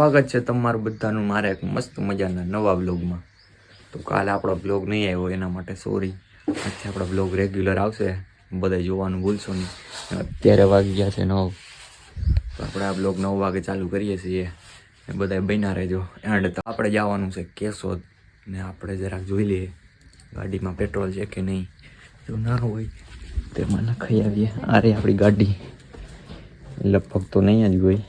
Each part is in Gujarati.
સ્વાગત છે તમારું બધાનું મારે એક મસ્ત મજાના નવા બ્લોગમાં તો કાલે આપણો બ્લોગ નહીં આવ્યો એના માટે સોરી આજે આપણો બ્લોગ રેગ્યુલર આવશે. બધા જોવાનું ભૂલશો નહીં. અત્યારે વાગી ગયા છે નવ. તો આપણે આ બ્લોગ નવ વાગે ચાલુ કરીએ છીએ. એ બધા બન્યા રહેજો. એન્ડ તો આપણે જવાનું છે કેશોદ. ને આપણે જરાક જોઈ લઈએ ગાડીમાં પેટ્રોલ છે કે નહીં. જો ના હોય તેમાં નખાઈ આવીએ. અરે, આપણી ગાડી લગભગ તો નહીં જ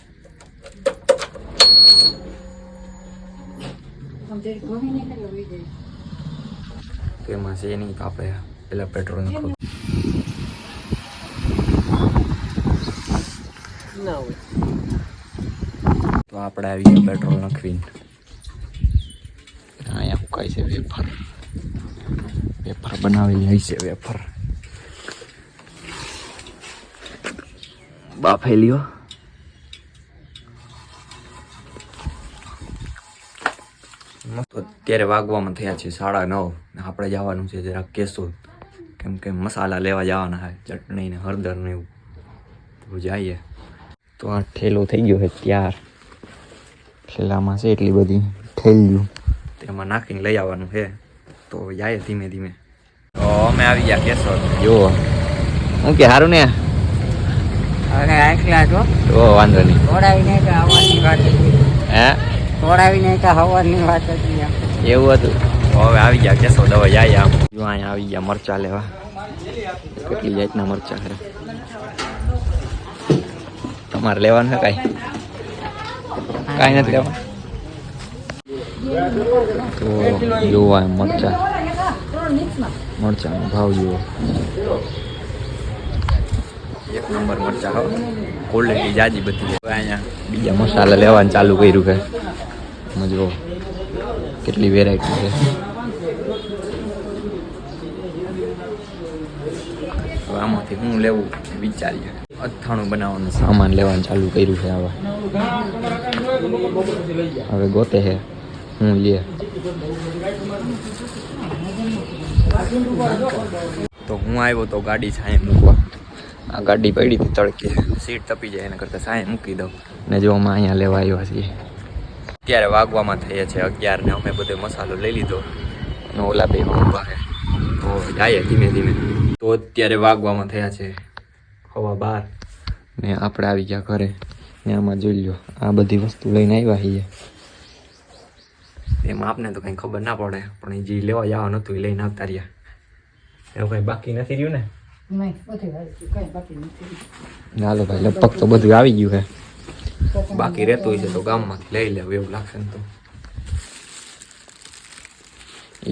હોય તેમાં છે નહીં આપણે પેલા પેટ્રોલ નાખો તો આપણે આવીએ પેટ્રોલ નાખવીને. અહીંયા હુકાય છે વેફર. વેફર બનાવેલી હોય છે વેફર. બાફેલી અત્યારે વાગવામાં થયા છે સાડા નવ. આપણે જવાનું છે જરાક કેશોદ. કેમ કે મસાલા લેવા જવાના છે ચટણી ને હળદર ને એવું. તો જઈએ. તો આ ઠેલો થઈ ગયો છે ત્યાર. ઠેલામાં છે એટલી બધી ઠેલ્યું તેમાં નાખીને લઈ આવવાનું છે. તો જાય ધીમે ધીમે. તો અમે આવી ગયા કેસો જુઓ હું કે સારું ને? તો વાંધો નહીં. હે? તોડાવીને કે હવાની વાત હતી એવું હતું. હવે આવી ગયા કેસો દવા જાય આમ. જો અહીંયા આવી ગયા મરચા લેવા. કેટલી જાતના મરચા ખરે. તમારે લેવાનું છે કાંઈ? કાંઈ નથી લેવા. તો જોવા મરચા. મરચાનો ભાવ જુઓ એક નંબર મરચા ક્વોલિટી જાજી બધી. અહીંયા બીજા મસાલા લેવાનું ચાલુ કર્યું કે આમાં જુઓ. કેટલી વેરાયટી છે. આમાંથી હું લેવું એ વિચારીએ. અથાણું બનાવવાનું સામાન લેવાનું ચાલુ કર્યું છે હવે. હવે ગોતે છે. હું લે. તો હું આવ્યો તો ગાડી છાંય મૂકવા. આ ગાડી પડી હતી તડકે. સીટ તપી જાય એના કરતાં છાંય મૂકી દઉં. ને જો અમે અહીંયા લેવા આવ્યા છીએ. અત્યારે વાગવામાં થયા છે અગિયાર ને અમે બધો મસાલો લઈ લીધો અને ઓલા બે ઊભા છે. તો જાય ધીમે ધીમે. તો અત્યારે વાગવામાં થયા છે હવા બાર. ને આપણે આવી ગયા ઘરે. ને આમાં જોઈ લો આ બધી વસ્તુ લઈને આવ્યા છીએ. એમાં આપને તો કંઈ ખબર ના પડે પણ જે લેવા જવા નહોતું એ લઈને આવતા રહ્યા. એવું કંઈ બાકી નથી રહ્યું. ને હાલો ભાઈ લગભગ તો બધું આવી ગયું છે. બાકી રહેતું છે તો ગામમાંથી લઈ લેવું એવું લાગશે ને તો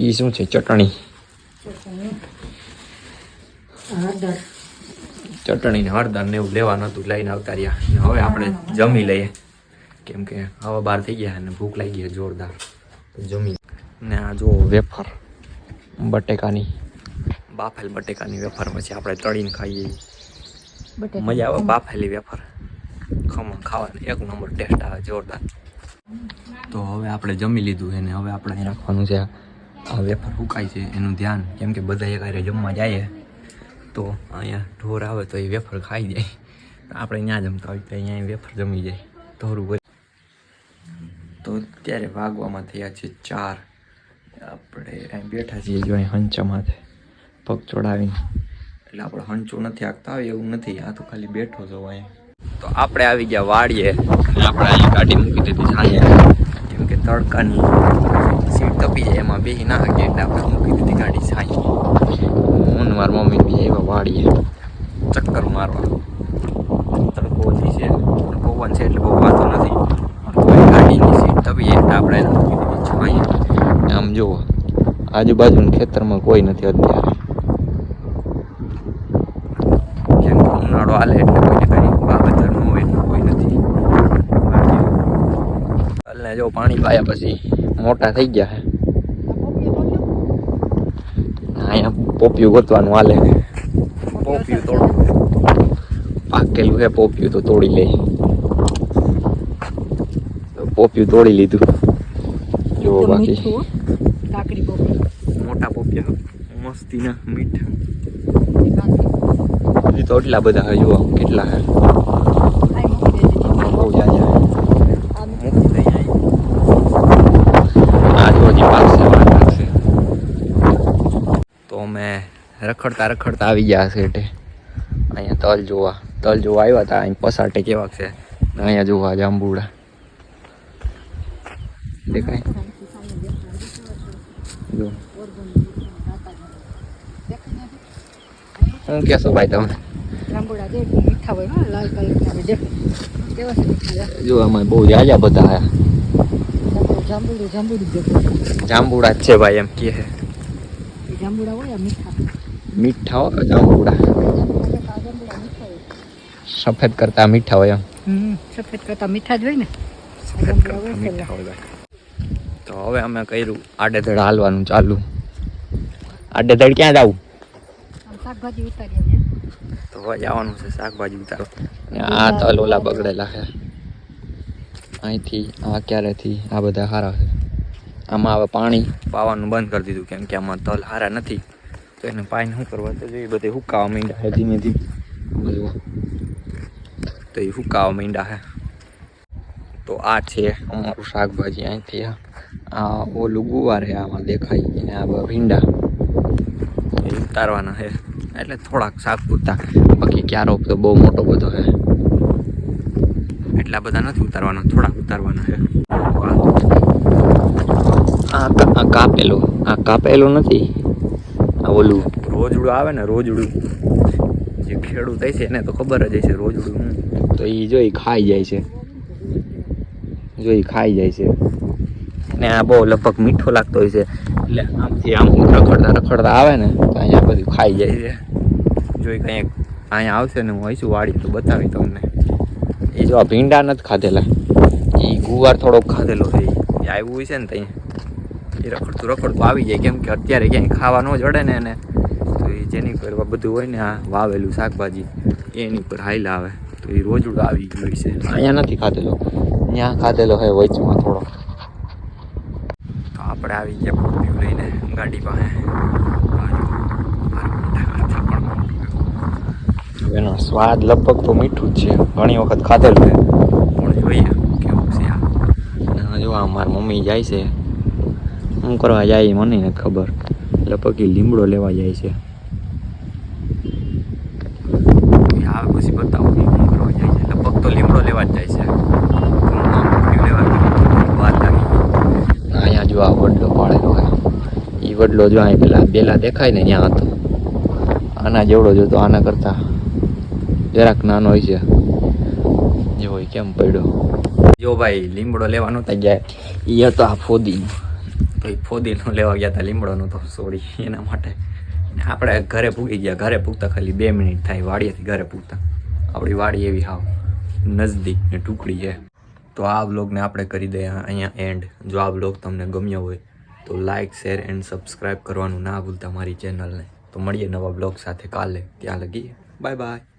એ શું છે ચટણી ચટણી ને હળદર ને એવું લેવાનું હતું લઈને આવતા રહ્યા હવે આપણે જમી લઈએ કેમ કે હવે બહાર થઈ ગયા અને ભૂખ લાગી છે જોરદાર તો જમી ને આ જો વેફર બટેકાની બાફેલ બટેકાની વેફર પછી આપણે તળીને ખાઈએ મજા આવે બાફેલી વેફર ખમણ ખાવાની. એક નંબર ટેસ્ટ આવે, જોરદાર. તો હવે આપણે જમી લીધું એને. હવે આપણે અહીં રાખવાનું છે આ વેફર સુકાય છે, એનું ધ્યાન. કેમ કે બધા એક આરે જમવા જાય. તો અહીંયા ઢોર આવે તો એ વેફર ખાઈ જાય. આપણે ત્યાં જમતા હોય તો અહીંયા વેફર જમી જાય. ઢોરું ભરી. તો અત્યારે વાગવામાં થયા છે ચાર. આપણે અહીં બેઠા છીએ જો અહીં હંચામાં પગ ચડાવીને. એટલે આપણે હંચો નથી આગતા હોય એવું નથી. આ તો ખાલી બેઠો છો અહીંયા. તો આપણે આવી ગયા વાડીએ. અને આપણે અહીં ગાડી મૂકી દીધી છે કેમ કે તડકાની સીટ તપી જાય એમાં બેસી ના શકીએ એટલે આપણે મૂકી દીધી ગાડી સાંઈ હું મમ્મી બી એવા વાડીએ. ચક્કર મારવા. તડકો ઓછી છે પવન છે એટલે બહુ વાતો નથી. ગાડીની સીટ તપી જાય એટલે આપણે મૂકી દીધી છાંયે આમ જુઓ આજુબાજુના ખેતરમાં કોઈ નથી અત્યારે. કેમ કે ઉનાળો હાલે એટલે કોઈને કઈ વાવેતરનું હોય એટલું કોઈ નથી એટલે જો પાણી પાયા પછી મોટા થઈ ગયા છે. અહીંયા પોપિયું ગોતવાનું હાલે. પોપિયું તોડવું પાકેલું છે પોપિયું તો તોડી લે. તો પોપિયું તોડી લીધું. જો બાકી. મોટા પોપિયા. મસ્તીના મીઠા. હજી તો એટલા બધા જુઓ કેટલા છે બહુ જાજા મૂકી દઈએ અમે રખડતા રખડતા આવી ગયા છે એટલે અહીંયા તલ જોવા તલ જોવા આવ્યા હતા. અહીં પસાટે કેવા છે? અહીંયા જોવા જાંબુડા. દેખાય? જો. શું કહેશો ભાઈ તમે? જો આમાં બહુ જાજા બધા આયા. જાંબુડું જ છે ભાઈ એમ કે છે. જાંબુડા હોય મીઠા. મીઠા હોય જાંબુડા સફેદ કરતા મીઠા હોય એમ. સફેદ કરતા મીઠા જ હોય ને. સફેદ કરતા મીઠા હોય તો હવે અમે કર્યું આડેધડ હાલવાનું ચાલુ. આડેધડ ક્યાં જવું? શાકભાજી ઉતારીએ તો હવે જવાનું છે શાકભાજી ઉતારો અને આ તલ ઓલા બગડેલા છે. અહીંથી આ ક્યારેથી આ બધા સારા છે. આમાં હવે પાણી પાવાનું બંધ કરી દીધું કેમ કે આમાં તલ સારા નથી. તો એને પાણી શું કરવા તો એ બધે હુકાવા માંડ્યા છે ધીમે ધીમે? બધું તો એ હુકાવા માંડ્યા છે તો આ છે અમારું શાકભાજી અહીંથી આ આ ઓલું ગુવાર છે આમાં દેખાય અને આ બધા ભીંડા. એ ઉતારવાના છે એટલે થોડાક શાક પૂરતા. બાકી ક્યારો તો બહુ મોટો બધો છે એટલા બધા નથી ઉતારવાના, થોડાક ઉતારવાના છે આ કા- આ કાપેલું આ કાપેલું નથી. આ ઓલું. રોજડું આવે ને રોજડું જે ખેડૂત થાય છે એને તો ખબર જ હશે રોજડું તો એ જો ઈ ખાઈ જાય છે. જો ઈ ખાઈ જાય છે. ને આ બહુ લગભગ મીઠો લાગતો હોય છે. એટલે આમથી આમ રખડતા રખડતા આવે ને તો અહીંયા બધું ખાઈ જાય છે. જોઈ કંઈક અહીંયા આવશે ને હું આવીશું વાડી તો બતાવી તમને. એ જો આ ભીંડા નથી ખાધેલા. એ ગુવાર થોડોક ખાધેલો છે. એ આવ્યું હોય છે ને ત્યાં એ રખડતું રખડતું આવી જાય. કેમ કે અત્યારે ક્યાંય ખાવા ન જડે ને એને. તો એ જેની પર બધું હોય ને આ વાવેલું શાકભાજી, એની પર હાઈલા આવે. તો એ રોજડું આવી ગયું છે. અહીંયા નથી ખાધેલો. ત્યાં ખાધેલો હોય વચમાં થોડો. તો આપણે આવી ગયા પોપટીઓ લઈને ગાડી પાસે. એનો સ્વાદ લગભગ તો મીઠું જ છે. ઘણી વખત ખાધેલું છે. પણ જોઈએ કેવું છે આ. જો આ મારી મમ્મી જાય છે શું કરવા જાય મને નથી ખબર. લગભગ એ લીમડો લેવા જાય છે. આ પછી બતાવો એ શું કરવા જાય છે. લગભગ તો લીમડો લેવા જ જાય છે. અહીંયા જો આ વડલો પાડેલો હોય એ વડલો જો અહીં પેલા બેલા દેખાય ને ત્યાં હતો. આના જેવડો જોતો આના કરતા જરાક નાનો હોય છે. જો કેમ પડ્યો. જો ભાઈ લીમડો લેવાનો નહોતા ગયા એ હતો આ ફોદી ફોદીનું ફોદીનો લેવા ગયા હતા લીમડોનું તો સોરી એના માટે. આપણે ઘરે પૂગી ગયા, ઘરે પૂગતા ખાલી બે મિનિટ થાય, વાડીએથી ઘરે પૂગતા. આપણી વાડી એવી હાવ નજદીક ને ટુકડી છે. તો આ બ્લોગને આપણે કરી દઈએ અહીંયા એન્ડ જો આ બ્લોગ તમને ગમ્યો હોય, તો લાઇક શેર એન્ડ સબસ્ક્રાઈબ કરવાનું ના ભૂલતા મારી ચેનલને તો મળીએ નવા બ્લોગ સાથે કાલે. ત્યાં લગી બાય બાય